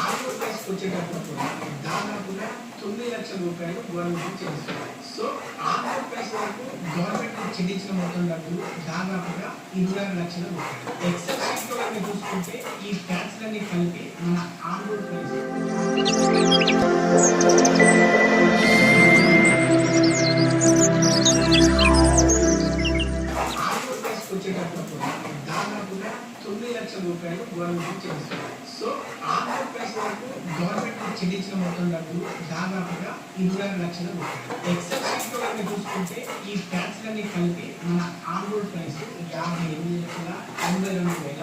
ఆంధ్రప్రదేశ్ వచ్చేటప్పుడు దాదాపుగా తొమ్మిది లక్షల రూపాయలు గవర్నమెంట్ చేస్తుంది సో ఆంధ్రప్రదేశ్ వరకు గవర్నమెంట్ చెల్లించిన మొత్తం డబ్బులు దాదాపుగా ఇరవై ఆరు లక్షల రూపాయలు ఎక్సెల్ కనుక చూసుకుంటే ఈ ట్యాక్స్ కలిపి మన ఆంధ్రప్రదేశ్ వచ్చేటప్పుడు దాదాపుగా తొమ్మిది లక్షల రూపాయలు గవర్నమెంట్ చేస్తుంది గవర్నమెంట్ చెల్లించిన మొత్తం డబ్బులు దాదాపుగా ఇరవై ఆరు లక్షల రూపాయలు. ఎక్సెల్ షీట్ కనుక చూసుకుంటే ఈ ట్యాక్స్ అన్ని కలిపి మన ఆన్ రోడ్ ప్రైస్ యాభై ఎనిమిది లక్షల తొంభై రెండు వేల